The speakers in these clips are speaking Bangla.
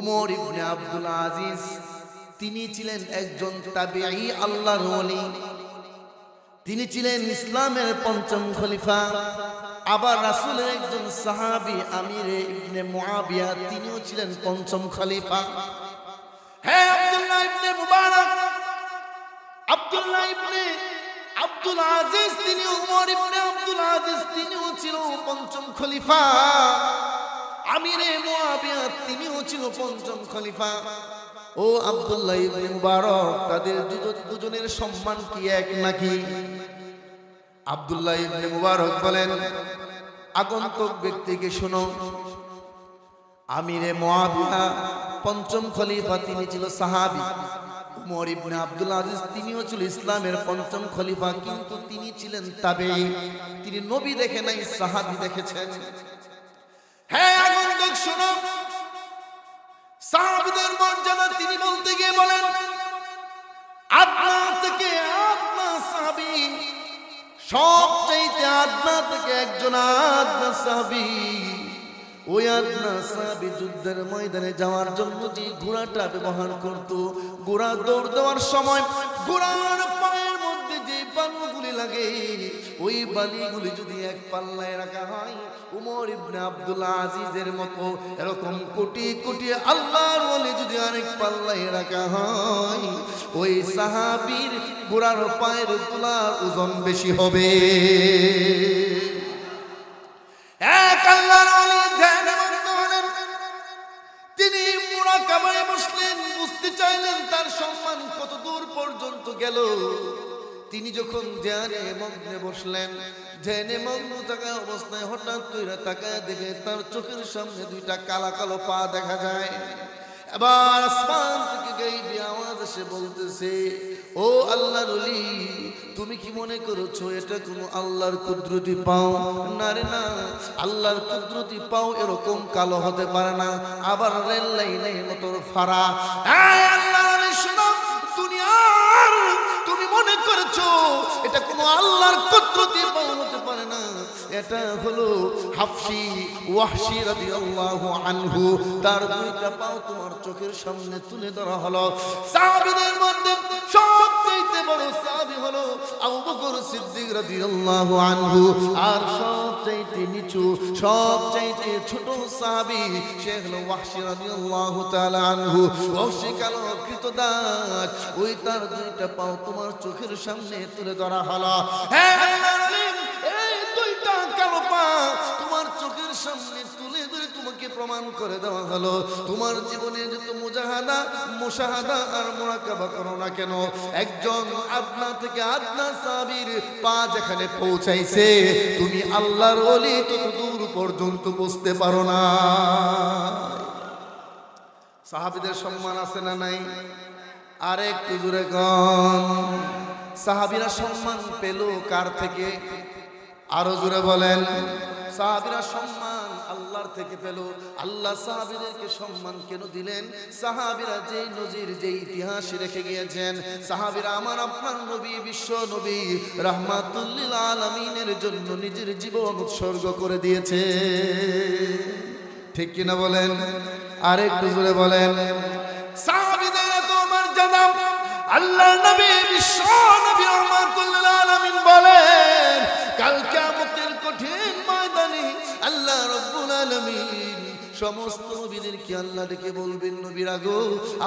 উমর ইবনে আব্দুল আজিজ, তিনি ছিলেন একজন তাবিঈ, আল্লাহর ওলি। তিনি ছিলেন ইসলামের পঞ্চম খলিফা। আবার রাসূলের একজন সাহাবী, আমিরে ইবনে মুআবিয়া, তিনিও ছিলেন পঞ্চম খলিফা। হ্যাঁ আব্দুল্লাহ ইবনে মুবারক, আব্দুল্লাহ ইবনে আব্দুল আজিজ তিনি উমর ইবনে আব্দুল আজিজ, তিনিও ছিল পঞ্চম খলিফা। আমিরে মুআবিয়া তিনিও ছিল পঞ্চম খলিফা। ও আব্দুল্লাহ ইবনে মুবারক, তাদের দুজন- দুজনের সম্মান কি এক নাকি? আব্দুল্লাহ ইবনে মুবারক বলেন, আগন্তুক ব্যক্তিকে শোনো। আমিরে মুআবিয়া, পঞ্চম খলিফা, তিনি ছিল সাহাবী। উমর ইবনে আব্দুল আজিজ, তিনিও ছিল ইসলামের পঞ্চম খলিফা, কিন্তু তিনি ছিলেন তাবেঈ। তিনি নবী দেখে নাই, সাহাবী দেখেছেন। হ্যাঁ আগন্তুক শোনো। সাহাবীদের মর্যাদা তিনি বলতে গিয়ে বলেন থেকে সাহাবী থেকে একজন আদনা সাহাবী। ওই আদনা সাহাবী যুদ্ধের ময়দানে যাওয়ার জন্য যে ঘোড়াটা ব্যবহার করত, ঘোড়া দৌড় দেওয়ার সময় ঘোড়ার লাগে। ওই বালিগুলি যদি এক পাল্লায় রাখা হয়, উমর ইবনে আব্দুল্লাহ আজিজের মতো এরকম কোটি কোটি আল্লাহর ওলি যদি আরেক পাল্লায় রাখা হয়, ওই সাহাবীর ঘোড়ার পায়ের তোলার ওজন বেশি হবে। তার সম্মান কত দূর পর্যন্ত গেল। তিনি যখন ধ্যানে মগ্নে বসলেন, ধ্যানে মগ্ন থাকা অবস্থায় হঠাৎ কইরা তাকায় দেখে তার চোখের সামনে দুইটা কালা কালো পা দেখা যায়। এবার আসমান থেকে গাইবি আওয়াজ এসে বলতেছে, ও আল্লাহর ওলি, তুমি কি মনে করেছ এটা কোনো আল্লাহর কুদরতি পাও? না রে না, আল্লাহর কুদরতি পাও এরকম কালো হতে পারে না। আবার রেল লাইনে মতোর ফাড়া। এই আল্লাহর না এটা হলো হাফসি রাদিয়াল্লাহু আনহু। তার দুইটা পাও তোমার চোখের সামনে তুলে ধরা হলো। সাহাবীদের মধ্যে সবচেয়ে বড় সাহাবী হলো আবু বকর সিদ্দিক রাদিয়াল্লাহু আনহু। আর সবচেয়ে নিচু সবচেয়ে ছোট সাহাবী সে হলো রাদিয়াল্লাহু তাআলা আনহু। কৃতদাস। ওই তার দুইটা পাও তোমার চোখের সামনে তুলে ধরা হলো। হ্যাঁ প্রমাণ করে দেওয়া হলো, তোমার জীবনে যত মুজাহাদা, মুশাহাদা আর মোরাকাবা করো না কেন? একজন আদনা থেকে আদনা সাবির পা যেখানে পৌঁছাইছে, তুমি আল্লাহর ওলি তত দূর পর্যন্ত বুঝতে পারো না। সাহাবিদের সম্মান আছে না নাই? আর একটু জুড়ে কন। সাহাবিরা সম্মান পেল কার থেকে? আরও জুড়ে বলেন। সাহাবিরা সম্মান আল্লাহর থেকে পেল। আল্লাহ সাহাবিদেরকে সম্মান কেন দিলেন? সাহাবিরা যেই নজির যে ইতিহাস রেখে গিয়েছেন। সাহাবিরা আমার আপনার নবী, বিশ্ব নবী, রাহমাতুল্লিল আলমিনের জন্য নিজের জীবন উৎসর্গ করে দিয়েছে। ঠিক কিনা বলেন? আরেকটু জোরে বলেন। আল্লাহর নবী, বিশ্ব নবী রহমাতুল্লাহ আলামিন বলেন, কাল কিয়ামতের কঠিন আল্লাহ রাব্বুল আলামিন, সমস্ত নবীদেরকে আল্লাহ ডেকে বলবেন, নবীরা গো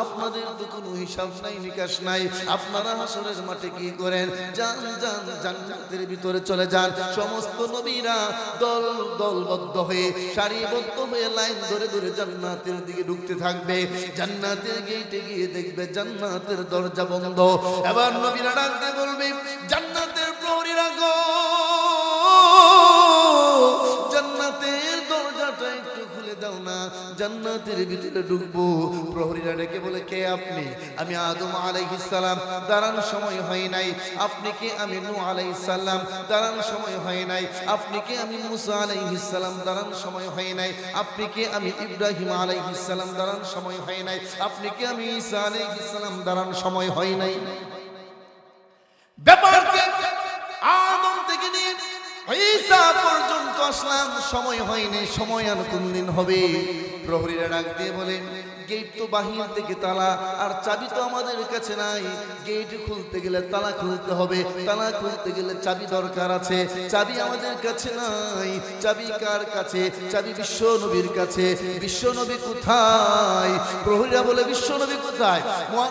আপনাদের তো কোনো হিসাব নাই, নিকাশ নাই। আপনারা হাসরের মাঠে কি করেন? যান যান, জান্নাতের ভিতরে চলে যান। সমস্ত নবীরা দল, দলবদ্ধ হয়ে, সারিবদ্ধ হয়ে লাইন ধরে ধরে জান্নাতের দিকে ঢুকতে থাকবে। জান্নাতের গেটে গিয়ে দেখবে জান্নাতের দরজা বন্ধ। এবার নবীরা ডাকতে বলবে, জান্নাতের প্রহরীরা গো! জান্নাতের ভিতরে ঢুকবো। প্রহরীরা ডেকে বলে, কে আপনি? আমি আদম আলাইহিস সালাম। দাঁড়ান, সময় হয় নাই। আপনি কে? আমি নূহ আলাইহিস সালাম। দাঁড়ান, সময় হয় নাই। আপনি কে? আমি মুসা আলাইহিস সালাম। দাঁড়ান, সময় হয় নাই। আপনি কে? আমি ইব্রাহিম আলাইহিস সালাম। দাঁড়ান, সময় হয় নাই। আপনি কে? আমি ঈসা আলাইহিস সালাম। দাঁড়ান, সময় হয় নাই। ব্যাপারকে আদম থেকে নিয়ে ঈসা পর্যন্ত আসলাম। সময় হয়নি সময় আর কোন দিন হবে? প্রহরীরা ডাক দিয়ে বলে গেট তো বাহির থেকে তালা, আর চাবি তো আমাদের কাছে নাই। গেট খুলতে গেলে তালা খুলতে হবে, তালা খুলতে গেলে চাবি দরকার আছে। চাবি আমাদের কাছে নাই। চাবি কার কাছে? চাবি বিশ্ব নবীর কাছে। বিশ্ব নবী কোথায়? প্রহরীরা বলে, বিশ্ব নবী কোথায়?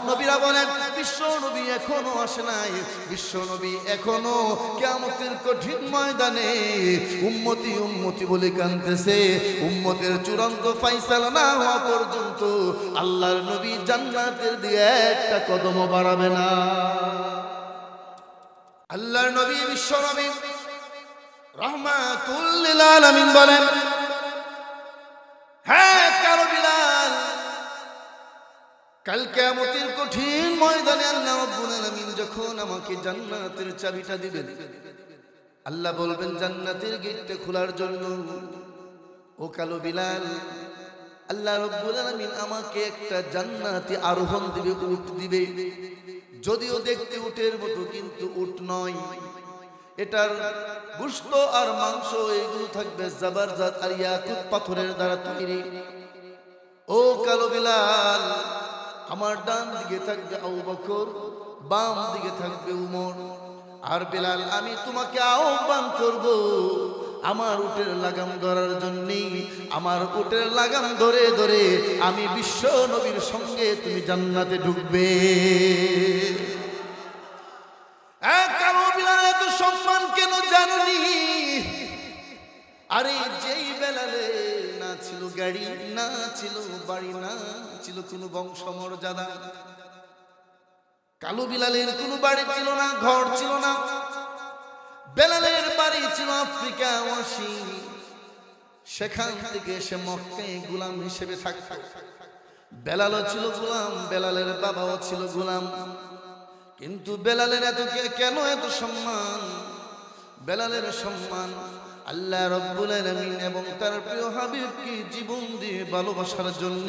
নবীরা বলেন, বিশ্ব নবী এখনও আসে নাই। বিশ্ব নবী এখনও কেমতের কঠিন ময়দানে উম্মতি উম্মতি বলে কানতেছে উম্মতের চূড়ান্ত ফাইসালা না হওয়া পর্যন্ত আল্লাহর নবী জান্নাতের দিয়ে একটা কদম বাড়াবে না। আল্লাহর নবী বিশ্ব নবী রহমাতুল্লিল আলামিন বলেন হ্যাঁ কারও বিলাল, কাল কিয়ামতের কঠিন ময়দানে আল্লাহ রাব্বুল আলামিন যখন আমাকে জান্নাতের চাবিটা দিবেন, আল্লাহ বলবেন, জান্নাতের গেটটা খোলার জন্য, ও কালো বিলাল আল্লাহ রব্বুল আলামিন আমাকে একটা জান্নাতি আরোহণ দিবে, উট দিবে। যদিও দেখতে উটের মতো, কিন্তু উট নয়। এটার গুস্ত আর মাংস এগুলো থাকবে জাবারজাত আর ইয়াকুত পাথরের দ্বারা তৈরি। ও কালো বিলাল, আমার ডান দিকে থাকবে আবু বকর, বাম দিকে থাকবে উমর। আর বিলাল, আমি তোমাকে আহ্বান করব আমার উটের লাগাম ধরার জন্যই, আমার উটের লাগাম ধরে ধরে আমি বিশ্ব নবীর সঙ্গে তুমি জান্নাতে ঢুকবে। এত সম্মান কেন জাননি? আরে যেই বেলালে না ছিল গাড়ি, না ছিল বাড়ি, না ছিল কোনো বংশমর্যাদা। কালো বিলালের কোনো বাড়ি ছিল না, ঘর ছিল না। বেলালের বাড়ি ছিল আফ্রিকা ওয়াসি। সেখান থেকে সে মক্কায় গোলাম হিসেবে থাকত। বেলালও ছিল গোলাম, বেলালের বাবাও ছিল গোলাম। কিন্তু বেলালের এত কেন এত সম্মান? বেলালের সম্মান আল্লাহ রব্বুল আলামিন এবং তার প্রিয় হাবিবকে জীবন দিয়ে ভালোবাসার জন্য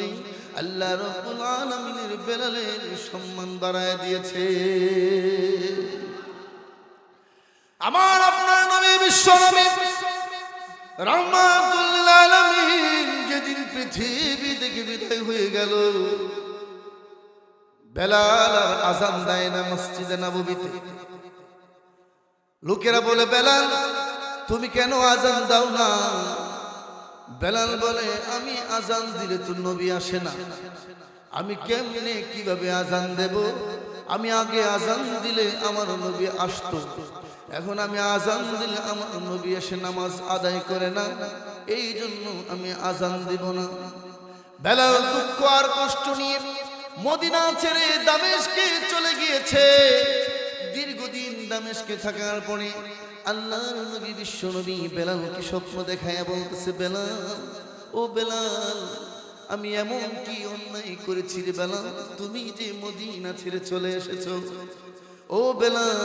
আল্লাহ রব্বুল আলামিনের বেলালের সম্মান বাড়ায় দিয়েছে। আমার আপনার নামে বিশ্ব নামে যেদিন পৃথিবী থেকে বিদায় হয়ে গেল, বেলাল আর আজান দেয় না মসজিদে নববীতে। লোকেরা বলে, বেলাল, তুমি কেন আজান দাও না? বেলাল বলে, আমি আজান দিলে তো নবী আসে না। আমি কেমনে, কীভাবে আজান দেব? আমি আগে আজান দিলে আমার নবী আসতো। এখন আমি আজান দিলে আমার নবী এসে নামাজ আদায় করে না। এই জন্য আমি আজান দিব না। বেলাল দুঃখ আর কষ্ট নিয়ে মদিনা ছেড়ে দামেশকে চলে গিয়েছে। দীর্ঘদিন দামেশকে থাকার পরে আল্লাহর নবী, বিশ্ব নবী বেলালকে স্বপ্ন দেখায় বলতেছে, বেলাল, ও বেলাল, আমি এমন কি অন্যায় করেছি রে বেলাল? তুমি যে মদিনা ছেড়ে চলে এসেছ। ও বেলাল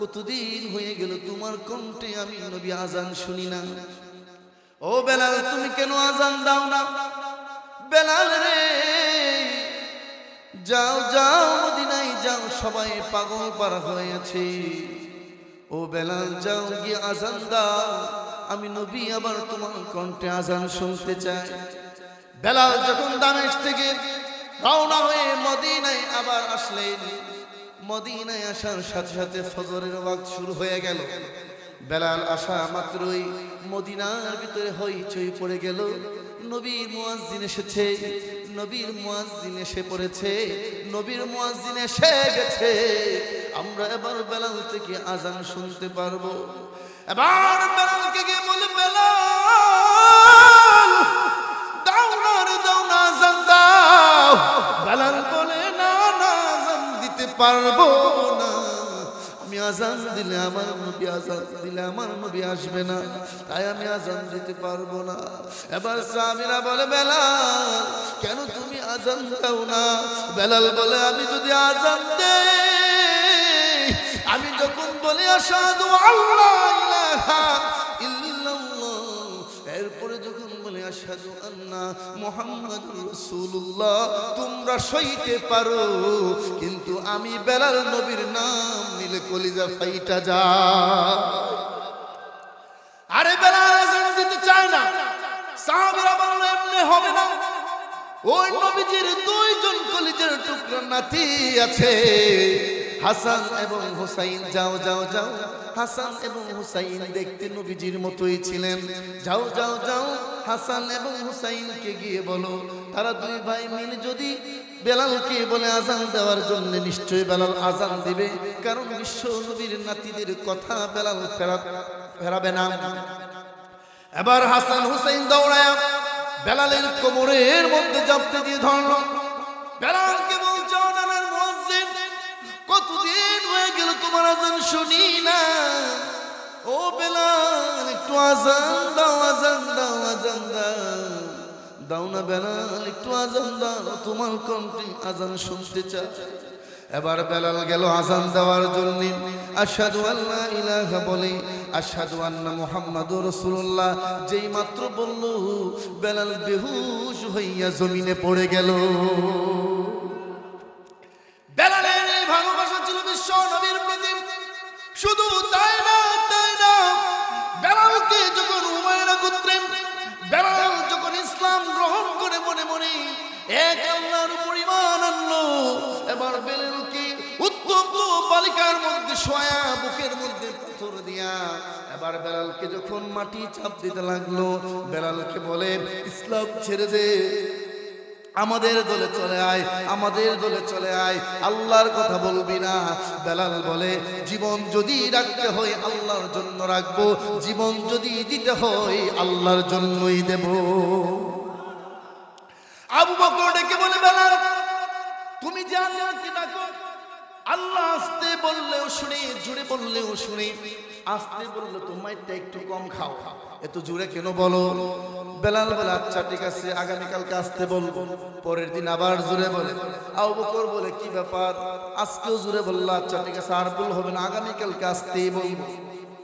কতদিন হয়ে গেল তোমার কণ্ঠে আমি নবী আজান শুনি না। ও বেলাল, তুমি কেন আজান দাও না? বেলাল রে, যাও যাও, মদিনায় যাও, সবাই পাগল পারা হয়ে আছে ও বেলাল, যাও, গিয়ে আজান দাও। আমি নবী আবার তোমার কণ্ঠে আজান শুনতে চাই। বেলাল যখন দামেশ থেকে রওনা হয়ে মদিনায় আবার আসলেন মদিনায় আসার সাথে সাথে ফজরের ওয়াক্ত শুরু হয়ে গেল। বেলাল আসা মাত্রই মদিনার ভিতরে হইচই পড়ে গেল। নবীর মুয়াজ্জিন এসেছে, নবীর মুয়াজ্জিন এসে পড়েছে, নবীর মুয়াজ্জিন এসে গেছে। আমরা এবার বেলাল থেকে আজান শুনতে পারব। এবার বেলালকে গিয়ে বলে, বেলাল, দাও না রে, দাও না আজান দাও। বেলাল পারব না। আমি আজান দিলে আমার নবী আজান দিলে আমার নবী আসবে না। তাই আমি আজান দিতে পারব না। এবার সাহাবীরা বলে, বেলাল, কেন তুমি আজান দাও না? বেলাল বলে, আমি যদি আজান দেই, আমি যখন বলি আসাদু আল্লাহ আসাদু আন্না মুহাম্মাদুর রাসূলুল্লাহ। তোমরা সইতে পারো, কিন্তু আমি বেলাল নবীর নাম নিলে কলিজা ফাইটা যা আরে বেলাল আজান দিতে চায় না। সাহাবীরা বলল, এমনি হবে না। ওই নবীজির দুইজন কলিজের টুকরা নাতি আছে। হাসান এবং হুসাইন, যাও যাও যাও। হাসান এবং হুসাইন দেখতে নবীজির মতোই ছিলেন। যাও যাও যাও, হাসান এবং হুসাইনকে গিয়ে বলো, তারা দুই ভাই মিলে যদি বেলালকে বলে আজান দেওয়ার জন্য নিশ্চয়ই বেলাল আজান দিবে, কারণ বিশ্ব নবীর নাতিদের কথা বেলাল ফেরা ফেরাবে না। এবার হাসান হুসাইন দৌড়ায় বেলালের কোমরের মধ্যে জাপতে দিয়ে ধরল। বেলালকে বলছো কতদিন হয়ে গেল? তোমার আজান শুনি না। ও বেলাল, একটু আজান দাও আজান দাও আজান দাও। দাও না বেলাল, একটু আজান দাও, তোমার কণ্ঠে আজান শুনতে চাই। এবার বেলাল গেল আজান দেওয়ার জন্য। আশহাদু আল্লা ইলাহা বলে, আশহাদু আন্না মুহাম্মাদুর রাসূলুল্লাহ। যেই মাত্র বলল, বেলাল বেহুশ হইয়া জমিনে পড়ে গেল। বেলালের ভালোবাসা ছিল বিশ্ব নবীর প্রতি। শুধু তাই বালিকার মধ্যে শোয়া, বুকের মধ্যে পাথর দিয়া, এবার বেলালকে যখন মাটি চাপ দিতে লাগল, বেলালকে বলে, ইসলাম ছেড়ে দে। আমাদের দলে চলে আয়, আমাদের দলে চলে আয়, আল্লাহর কথা বলবি না। বেলাল বলে, জীবন যদি রাখতে হয় আল্লাহর জন্য রাখব, জীবন যদি দিতে হয় আল্লাহর জন্যই দেব। আবু বকর ডেকে বলে, বেলাল, তুমি যে আল্লাহকে ডাকো? আল্লাহ আসতে বললেও শুনি জুড়ে বললেও শুনি। আসতে বললে তোমারটা একটু কম খাও। এত জুড়ে কেন বলো? বেলাল বলে আচ্ছা ঠিক আছে, আগামীকালকে আসতে বলব। পরের দিন আবার জুড়ে বলে। আউ বকর বলে, কি ব্যাপার? আজকেও জুড়ে বলল আচ্ছা ঠিক আছে, আর বল হবে না, আগামীকালকে আসতেই বলব।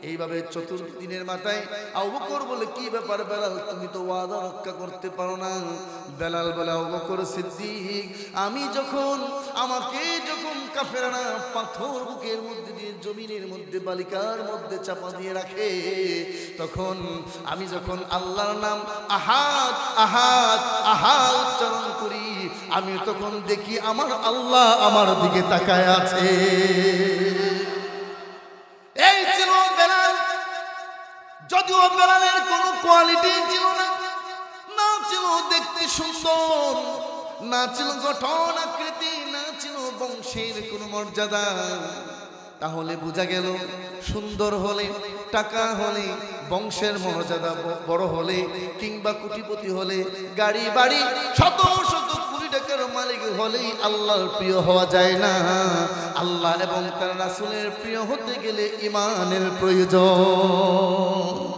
এইভাবে চতুর্থ দিনের মাথায় আবু বকর বলে, কি ব্যাপার বেলাল? তুমি তো ওয়াদা রক্ষা করতে পারো না। বেলাল বলে, আবু বকর সিদ্দিক, আমি যখন, আমাকে যখন কাফেরানা পাথর বুকের মধ্যে দিয়ে জমিনের মধ্যে, বালিকার মধ্যে চাপা দিয়ে রাখে, তখন আমি যখন আল্লাহর নাম আহাত আহাত আহাত উচ্চারণ করি, আমি তখন দেখি আমার আল্লাহ আমার দিকে তাকায় আছে। না ছিল গঠন আকৃতি না ছিল বংশের কোনো মর্যাদা। তাহলে বোঝা গেল, সুন্দর হলে টাকা হলে, বংশের মর্যাদা বড় হলে, কিংবা কোটিপতি হলে, গাড়ি, বাড়ি, শত শত কোটি টাকার মালিক হলেই আল্লাহর প্রিয় হওয়া যায় না। আল্লাহ এবং তার রাসূলের প্রিয় হতে গেলে ইমানের প্রয়োজন।